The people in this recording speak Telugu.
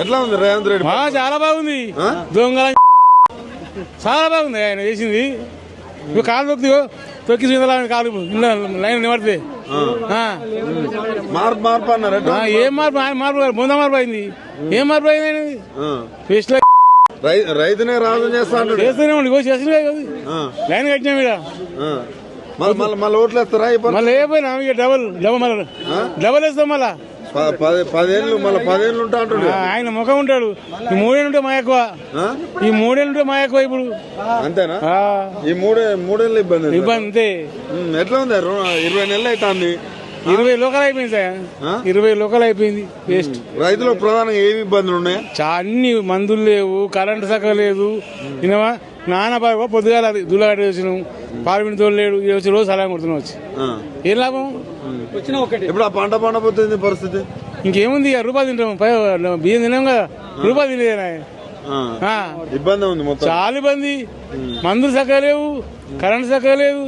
ఎట్లా ఉంది రేవంత్ రెడ్డి చాలా బాగుంది? దొంగల చాలా బాగుంది ఆయన చేసింది. ఇప్పుడు కాలు తొక్కి తొక్కి కాలు లైన్ నిలబడితే. మార్పు మార్పు అన్నారు? ఏం మార్పు? ఆయన మార్పు కాదు, ముంద మార్పు అయింది. ఏం మార్పు అయింది ఆయనది? ఆ. ఫేస్ట్లో రై- రైతునే రాజు చేస్తా అంటాడు చేస్తూనే ఉండి. ఇగో చేసిన ఆ. లైన్ కట్టినాం ఆ. మళ్ళీ మళ్ళీ ఓట్లు వేస్తారా? మళ్ళీ ఏ పోయినా? డబల్ డబల్ మళ్ళీ. డబల్ వేస్తాం మళ్ళా. పదేళ్ళు మళ్ళీ పదేళ్ళు ఉంటా అంటాడు ఆయన ముఖం ఉంటాడు. ఈ మూడేళ్ళు ఉంటే మా ఎక్కువ? ఈ మూడేళ్ళు ఉంటే మా ఎక్కువ ఇప్పుడు. అంతేనా? ఈ మూడే మూడేళ్ళు ఇబ్బంది. ఇబ్బంది అంతే. ఎట్లా ఉంది? ఇరవై నెలలు అవుతుంది ఇరవై లోకల్ అయిపోయింది సార్? ఇరవై లోకల్ అయిపోయింది. వేస్ట్ రైతులకు ప్రధానంగా ఏమి ఇబ్బందులు ఉన్నాయి? అన్ని మందులు లేవు కరెంటు సక్క లేదు వినవా నాన్న బాగా పొద్దుగాల దుల్లగడ్డ వచ్చినాం తోడు లేడు ఈ వచ్చి రోజు సలహా కొడుతున్నాం వచ్చి. ఆ. ఏం లాభం? ఇప్పుడు ఆ పంట పండబోతుంది పరిస్థితి? ఇంకేముంది ఇక రూపాయలు తింటాం పై బియ్యం తినాం కదా రూపాయలు. ఆ, ఇబ్బంది ఉంది మొత్తం. చాలా ఇబ్బంది. మందులు సక్క లేవు కరెంటు సక్క లేదు.